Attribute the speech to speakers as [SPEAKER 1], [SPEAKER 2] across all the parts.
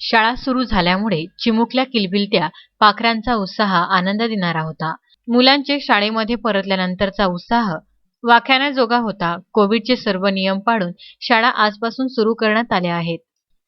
[SPEAKER 1] शाळा सुरू झाल्यामुळे चिमुकल्या किलबिलत्या पाखरांचा उत्साह आनंद देणारा होता. मुलांचे शाळेमध्ये परतल्यानंतरचा उत्साह वाख्यानाजोगा होता. कोविडचे सर्व नियम पाळून शाळा आजपासून सुरू करण्यात आल्या आहेत.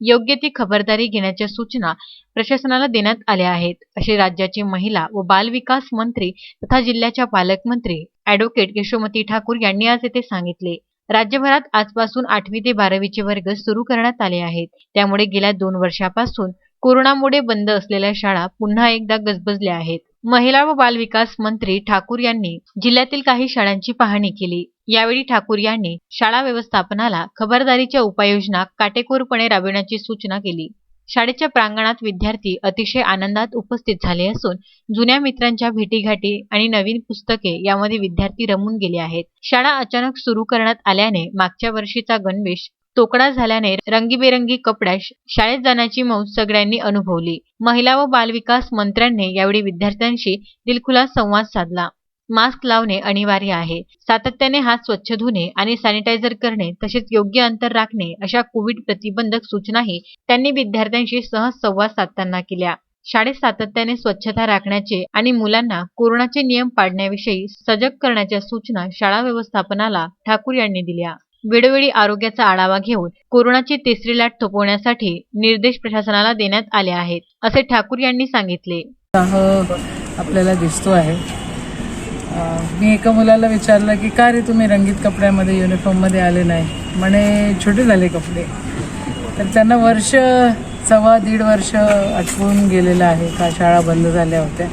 [SPEAKER 1] योग्य ती खबरदारी घेण्याच्या सूचना प्रशासनाला देण्यात आल्या आहेत असे राज्याचे महिला व बालविकास मंत्री तथा जिल्ह्याच्या पालकमंत्री अॅडव्होकेट यशोमती ठाकूर यांनी आज येथे सांगितले. राज्यभरात आजपासून आठवी ते बारावीचे वर्ग सुरू करण्यात आले आहेत. त्यामुळे गेल्या दोन वर्षापासून कोरोनामुळे बंद असलेल्या शाळा पुन्हा एकदा गजबजल्या आहेत. महिला व बालविकास मंत्री ठाकूर यांनी जिल्ह्यातील काही शाळांची पाहणी केली. यावेळी ठाकूर यांनी शाळा व्यवस्थापनाला खबरदारीच्या उपाययोजना काटेकोरपणे राबविण्याची सूचना केली. शाळेच्या प्रांगणात विद्यार्थी अतिशय आनंदात उपस्थित झाले असून जुन्या मित्रांच्या भेटीगाठी आणि नवीन पुस्तके यामध्ये विद्यार्थी रमून गेले आहेत. शाळा अचानक सुरू करण्यात आल्याने मागच्या वर्षीचा गणवेश तोकडा झाल्याने रंगीबेरंगी कपड्यात शाळेत जाण्याची मौज सगळ्यांनी अनुभवली. महिला व बालविकास मंत्र्यांनी यावेळी विद्यार्थ्यांशी दिलखुलास संवाद साधला. मास्क लावणे अनिवार्य आहे. सातत्याने हात स्वच्छ धुणे आणि सॅनिटायझर करणे तसेच योग्य अंतर राखणे अशा कोविड प्रतिबंधक सूचनाही त्यांनी विद्यार्थ्यांशी सहज संवाद साधताना केल्या. शाळेत सातत्याने स्वच्छता राखण्याचे आणि मुलांना कोरोनाचे नियम पाळण्याविषयी सजग करण्याच्या सूचना शाळा व्यवस्थापनाला ठाकूर यांनी दिल्या. वेळोवेळी आरोग्याचा आढावा घेऊन कोरोनाची तिसरी लाट थोपवण्यासाठी निर्देश प्रशासनाला देण्यात आले आहेत असे ठाकूर यांनी सांगितले.
[SPEAKER 2] आपल्याला दिसतो आहे मी एका मुलाला विचारलं की का रे तुम्ही रंगीत कपड्यामध्ये युनिफॉर्ममध्ये आले नाही? म्हणे छोटे झाले कपडे. तर त्यांना वर्ष सव्वा दीड वर्ष आठवून गेलेलं आहे. का शाळा बंद झाल्या होत्या.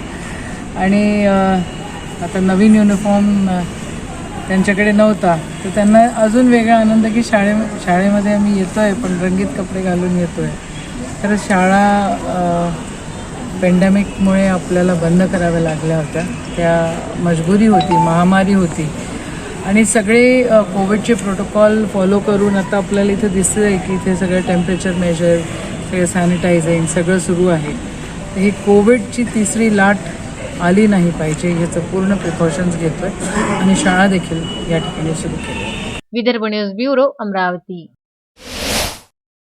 [SPEAKER 2] आणि आता नवीन युनिफॉर्म त्यांच्याकडे नव्हता. तर त्यांना अजून वेगळा आनंद की शाळे शाळेमध्ये आम्ही येतो आहे पण रंगीत कपडे घालून येतो आहे तर शाळा पेंडेमिकमुळे आपल्याला बंद कराव्या लागल्या होत्या. त्या मजबुरी होती महामारी होती. आणि सगळे कोविडचे प्रोटोकॉल फॉलो करून आता आपल्याला इथे दिसतं आहे की इथे सगळं टेम्परेचर मेजर सगळं सॅनिटायझिंग सगळं सुरू आहे. तर ही कोविडची तिसरी लाट आली नाही पाहिजे याचं पूर्ण प्रिकॉशन्स घेतो आहे आणि शाळा देखील या ठिकाणी सुरू केली.
[SPEAKER 1] Vidarbha news bureau Amravati.